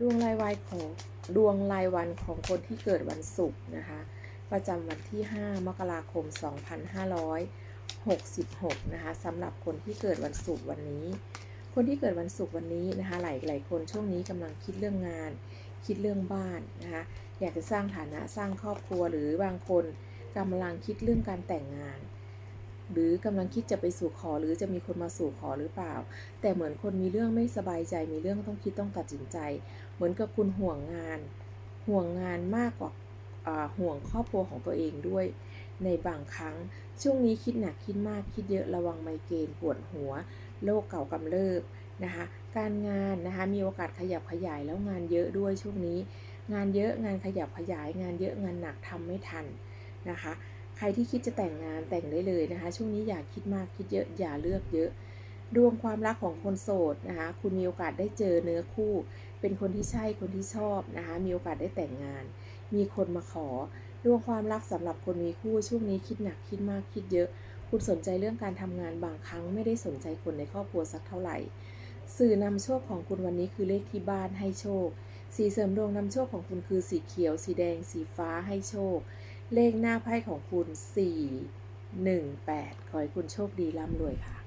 ดวงรายวันของดวงรายวันของคนที่เกิดวันศุกร์นะคะ ประจำวันที่ 5 มกราคม 2566 นะคะสำหรับคนที่เกิดวันศุกร์วันนี้ คนที่เกิดวันศุกร์วันนี้นะคะ หลายหลายคนช่วงนี้กำลังคิดเรื่องงาน คิดเรื่องบ้านนะคะ อยากจะสร้างฐานะสร้างครอบครัวหรือบางคนกำลังคิดเรื่องการแต่งงาน หรือกำลังคิดจะไปสู่ขอหรือจะมีคนมาสู่ขอหรือเปล่า แต่เหมือนคนมีเรื่องไม่สบายใจมีเรื่องต้องคิดต้องตัดสินใจ เหมือนกับคุณห่วงงาน ห่วงงานมากกว่าอ่าห่วงครอบครัวของตัวเองด้วย ในบางครั้งช่วงนี้คิดหนักคิดมากคิดเยอะระวังไมเกรนปวดหัวโรคเก่ากำเริบนะคะการงานนะคะมีโอกาสขยับขยายแล้วงานเยอะด้วยช่วงนี้ งานเยอะงานขยับขยายงานเยอะงานหนักทำไม่ทันนะคะ ใครที่คิดจะแต่งงานแต่งได้เลยนะคะ ช่วงนี้อย่าคิดมากคิดเยอะอย่าเลือกเยอะ ดวงความรักของคนโสดนะคะ คุณมีโอกาสได้เจอเนื้อคู่ เป็นคนที่ใช่คนที่ชอบนะคะ มีโอกาสได้แต่งงาน มีคนมาขอ ดวงความรักสำหรับคนมีคู่ช่วงนี้คิดหนักคิดมากคิดเยอะ คุณสนใจเรื่องการทำงานบางครั้งไม่ได้สนใจคนในครอบครัวสักเท่าไหร่ สื่อนำโชคของคุณวันนี้คือเลขที่บ้านให้โชค สีเสริมดวงนำโชคของคุณคือสีเขียว สีแดง สีฟ้าให้โชค เลขหน้าไพ่ของคุณ 4 1 8 ขอให้คุณโชคดีร่ำรวยค่ะ